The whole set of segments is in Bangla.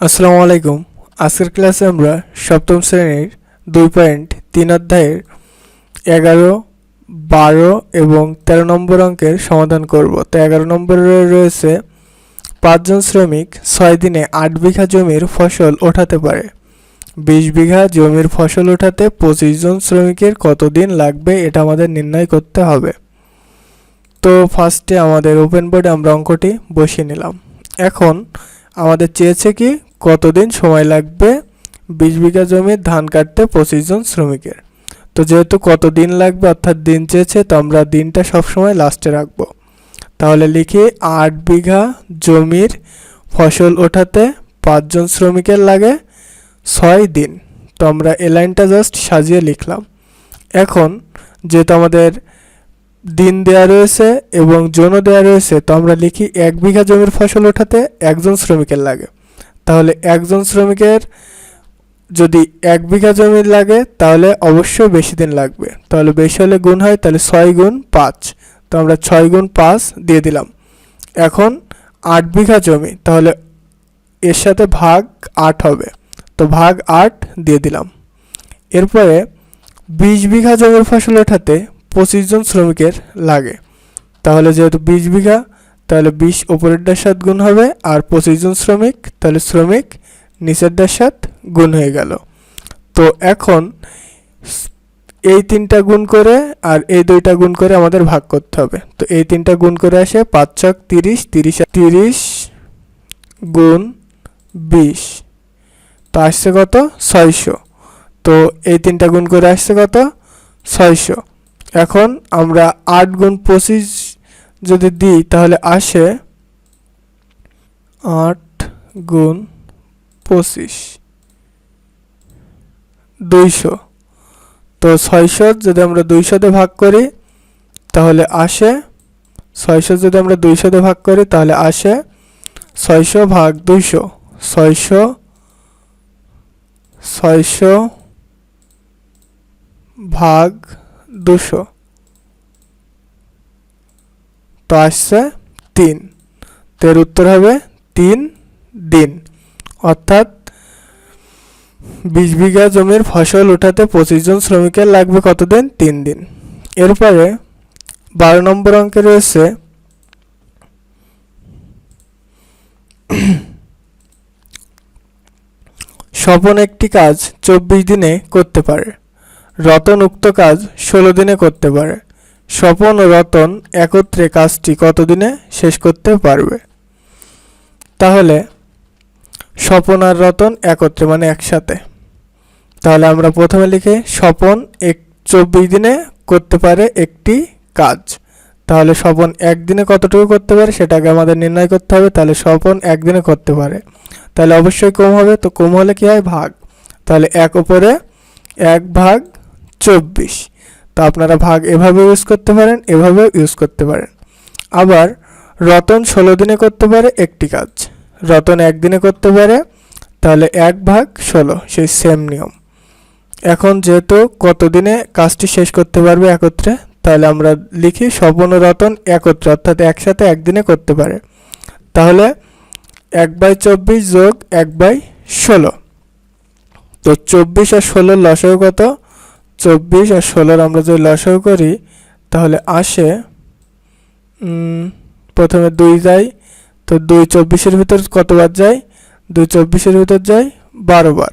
আসসালামু আলাইকুম। আজকের ক্লাসে আমরা সপ্তম শ্রেণির দুই পয়েন্ট তিন অধ্যায়ের এগারো, বারো এবং তেরো নম্বর অঙ্কের সমাধান করব। তো এগারো নম্বরে রয়েছে, পাঁচজন শ্রমিক ছয় দিনে আট বিঘা জমির ফসল ওঠাতে পারে। বিশ বিঘা জমির ফসল ওঠাতে পঁচিশ জন শ্রমিকের কতদিন লাগবে এটা আমাদের নির্ণয় করতে হবে। তো ফার্স্টে আমাদের ওপেন বোর্ডে আমরা অঙ্কটি বসিয়ে নিলাম। এখন আমাদের চেয়েছে কি কতদিন সময় লাগবে? বিশ বিঘা জমির ধান কাটতে পঁচিশ জন শ্রমিকের। তো যেহেতু কতদিন লাগবে অর্থাৎ দিন চেয়েছে, তো আমরা দিনটা সবসময় লাস্টে রাখব। তাহলে লিখি, আট বিঘা জমির ফসল ওঠাতে পাঁচজন শ্রমিকের লাগে ছয় দিন। তো আমরা এ লাইনটা জাস্ট সাজিয়ে লিখলাম। এখন যেহেতু আমাদের দিন দেয়া রয়েছে এবং জোনও দেয়া রয়েছে, তো আমরা লিখি, এক বিঘা জমির ফসল ওঠাতে একজন শ্রমিকের লাগে। তাহলে একজন শ্রমিকের যদি এক বিঘা জমি লাগে, তাহলে অবশ্যই বেশি দিন লাগবে। তাহলে বেশি হলে গুণ হয়, তাহলে ছয় গুণ পাঁচ। তো আমরা ছয় গুণ পাঁচ দিয়ে দিলাম। এখন আট বিঘা জমি, তাহলে এর সাথে ভাগ আট হবে। তো ভাগ আট দিয়ে দিলাম। এরপরে বিশ বিঘা জমির ফসল ওঠাতে পঁচিশ জন শ্রমিকের লাগে। তাহলে যেহেতু বিশ বিঘা তাহলে বিশ ওপরেরটার সাথে গুণ হবে, আর পঁচিশ জন শ্রমিক, তাহলে শ্রমিক নিচেরটার সাথে গুণ হয়ে গেল। তো এখন এই তিনটা গুণ করে আর এই দুইটা গুণ করে আমাদের ভাগ করতে হবে। তো এই তিনটা গুণ করে আসে পাঁচ ছক তিরিশ তিরিশ তিরিশ গুণ বিশ। তো আসছে কত? ছয়শো। তো এই তিনটা গুণ করে আসছে কত? ছয়শো। এখন আমরা আট গুণ পঁচিশ যদি দিই, তাহলে আসে আট গুণ পঁচিশ। দুইশো। তো ছয়শো যদি আমরা দুইশোতে ভাগ করি, তাহলে আসে ছয়শো। যদি আমরা দুইশোতে ভাগ করি, তাহলে আসে ছয়শো ভাগ দুইশো। ছয়শো ছয়শো ভাগ দুশো। তো আসছে তিন। তো এর উত্তর হবে তিন দিন। অর্থাৎ বিশ বিঘা জমির ফসল উঠাতে পঁচিশ জন শ্রমিকের লাগবে কতদিন? তিন দিন। এরপরে বারো নম্বর অঙ্কে রয়েছে স্বপন একটি কাজ চব্বিশ দিনে করতে পারে। রতন উক্ত কাজ ষোলো দিনে করতে পারে। স্বপন ও রতন একত্রে কাজটি কতদিনে শেষ করতে পারবে? তাহলে, স্বপন আর রতন একত্রে মানে একসাথে। তাহলে আমরা প্রথমে লিখে স্বপন এক, চব্বিশ দিনে করতে পারে একটি কাজ। তাহলে স্বপন একদিনে কতটুকু করতে পারে সেটাকে আমাদের নির্ণয় করতে হবে। তাহলে স্বপন একদিনে করতে পারে। তাহলে অবশ্যই কম হবে, তো কম হলে কী হয়? ভাগ। তাহলে এক ওপরে এক ভাগ চব্বিশ। তো আপনারা ভাগ এভাবে ইউজ করতে পারেন, এভাবেও ইউজ করতে পারেন। আবার রতন ষোলো দিনে করতে পারে একটি কাজ। রতন একদিনে করতে পারে, তাহলে এক ভাগ ষোলো, সেই সেম নিয়ম। এখন যেহেতু কতদিনে কাজটি শেষ করতে পারবে একত্রে, তাহলে আমরা লিখি স্বপন রতন একত্রে, অর্থাৎ একসাথে একদিনে করতে পারে। তাহলে এক বাই চব্বিশ যোগ এক বাই ষোলো। তো চব্বিশ আর ষোলোর লসাগু কত? চব্বিশ আর ষোলোর আমরা যদি লসাগু করি, তাহলে আসে প্রথমে দুই যায়, তো দুই চব্বিশের ভিতর কতবার যায়? দুই চব্বিশের ভিতর যায় বারো বার।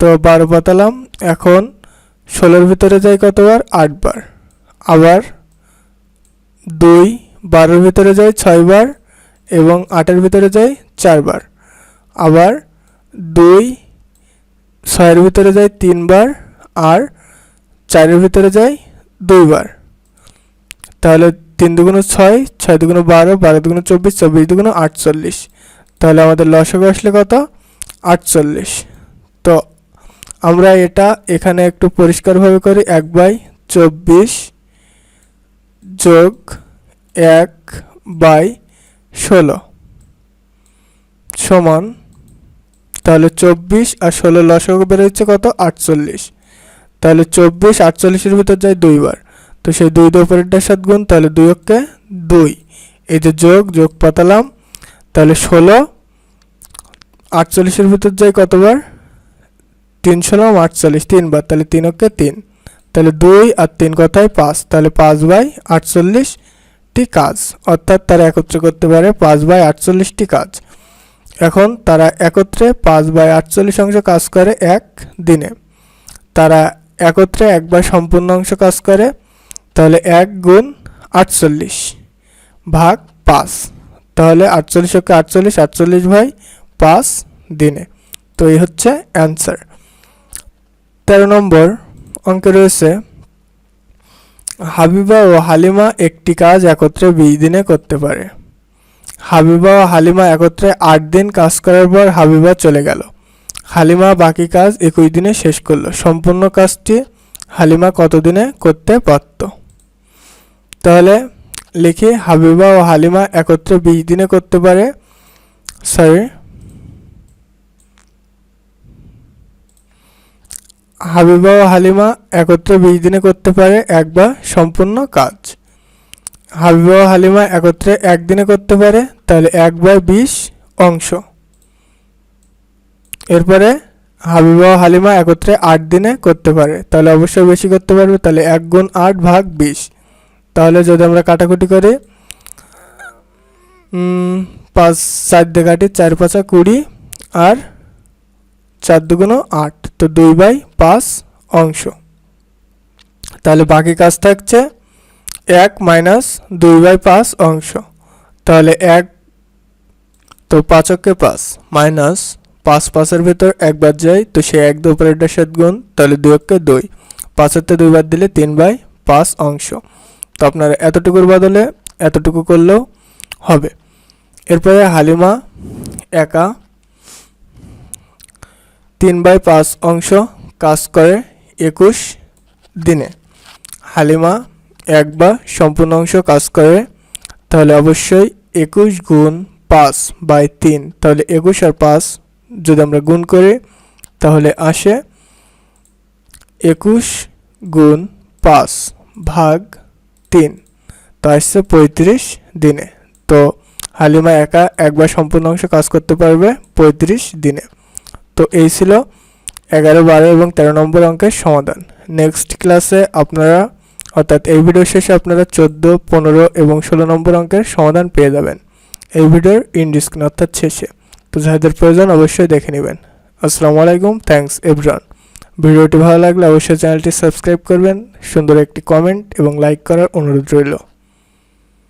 তো বারো পাতালাম, এখন ষোলোর ভিতরে যায় কতবার? আটবার আবার দুই, বারোর ভিতরে যায় ছয়বার এবং আটের ভিতরে যায় চারবার আবার দুই, ছয়ের ভিতরে যায় তিনবার আর চারের ভিতরে যায় দুইবার। তাহলে তিন দুগুণ ছয় ছয় দুগুণ বারো বারো দুগুণ চব্বিশ চব্বিশ দুগুণ আটচল্লিশ। তাহলে আমাদের লসগু আসলে কত? আটচল্লিশ। তো আমরা এটা এখানে একটু পরিষ্কারভাবে করি, এক বাই চব্বিশ যোগ এক বাই ষোলো সমান, তাহলে চব্বিশ আর ষোলো লসগু বেরোচ্ছে কত? আটচল্লিশ। তাহলে চব্বিশ আটচল্লিশের ভিতর যায় দুইবার। তো সেই দুই অপারেটর সাত গুণ, তাহলে দুই অক্ষে দুই। এই যে যোগ যোগ পাতালাম, তাহলে ষোলো, আটচল্লিশের ভিতর যায় কতবার? তিন ষোলো, আটচল্লিশ, তিনবার, তাহলে তিন অক্ষে তিন। তাহলে দুই আর তিন কথায় পাঁচ, তাহলে পাঁচ বাই আটচল্লিশটি কাজ। অর্থাৎ তারা একত্রে করতে পারে পাঁচ বাই আটচল্লিশটি কাজ। এখন তারা একত্রে পাঁচ বাই আটচল্লিশ অংশ কাজ করে এক দিনে। তারা একত্রে একবার সম্পূর্ণ অংশ কাজ করে, তাহলে এক গুণ আটচল্লিশ ভাগ পাঁচ। তাহলে আটচল্লিশ ওকে আটচল্লিশ আটচল্লিশ ভাই পাঁচ দিনে। তো এই হচ্ছে অ্যান্সার। তেরো নম্বর অঙ্কে রয়েছে, হাবিবা ও হালিমা একটি কাজ একত্রে বিশ দিনে করতে পারে। হাবিবা ও হালিমা একত্রে আট দিন কাজ করার পর হাবিবা চলে গেল। হালিমা বাকি কাজ একুশ দিনে শেষ করল। সম্পূর্ণ কাজটি হালিমা কতদিনে করতে পারত? তাহলে লিখি, হাবিবা ও হালিমা একত্রে বিশ দিনে করতে পারে? সরি। হাবিবা ও হালিমা একত্রে বিশ দিনে করতে পারে একবার সম্পূর্ণ কাজ। হাবিবা ও হালিমা একত্রে একদিনে করতে পারে, তাহলে একবার বিশ অংশ। এরপরে হাবিবা হালিমা একত্রে আট দিনে করতে পারে। তাহলে অবশ্যই বেশি করতে পারবে, তাহলে এক গুণ আট ভাগ বিশ। তাহলে যদি আমরা কাটাকুটি করি পাঁচ চার দিয়ে কাটি চার পাঁচা কুড়ি আর চার দুগুণ আট, তো দুই বাই পাঁচ অংশ। তাহলে বাকি কাজ থাকছে এক মাইনাস দুই বাই পাঁচ অংশ। তাহলে এক, তো পাঁচকে পাঁচ মাইনাস পাঁচ পাঁচের ভেতর একবার যায়, তো সে এক দু অপারেটার সাথে গুণ, তাহলে দুই অক্ষে দুই। পাঁচেরতে দুইবার দিলে তিন বাই পাঁচ অংশ। তো আপনারা এতটুকুর বদলে এতটুকু করলেও হবে। এরপরে হালিমা একা তিন বাই পাঁচ অংশ কাজ করে একুশ দিনে। হালিমা একবার সম্পূর্ণ অংশ কাজ করে, তাহলে অবশ্যই একুশ গুণ পাঁচ বাই তিন, তাহলে একুশ আর পাঁচ যদি আমরা গুণ করি, তাহলে আসে একুশ গুণ পাঁচ ভাগ তিন। তো আসছে পঁয়ত্রিশ দিনে। তো হালিমা একা একবার সম্পূর্ণ অংশ কাজ করতে পারবে পঁয়ত্রিশ দিনে। তো এই ছিল এগারো, বারো এবং তেরো নম্বর অঙ্কের সমাধান। নেক্সট ক্লাসে আপনারা, অর্থাৎ এই ভিডিও শেষে আপনারা চোদ্দ, পনেরো এবং ষোলো নম্বর অঙ্কের সমাধান পেয়ে যাবেন। এই ভিডিওর ইন অর্থাৎ শেষে। তো যাদের প্রয়োজন অবশ্যই দেখে নেবেন। আসসালামু আলাইকুম থ্যাঙ্কস এভরিওয়ান ভিডিওটি ভালো লাগলে অবশ্যই চ্যানেলটি সাবস্ক্রাইব করবেন, সুন্দর একটি কমেন্ট এবং লাইক করার অনুরোধ রইল।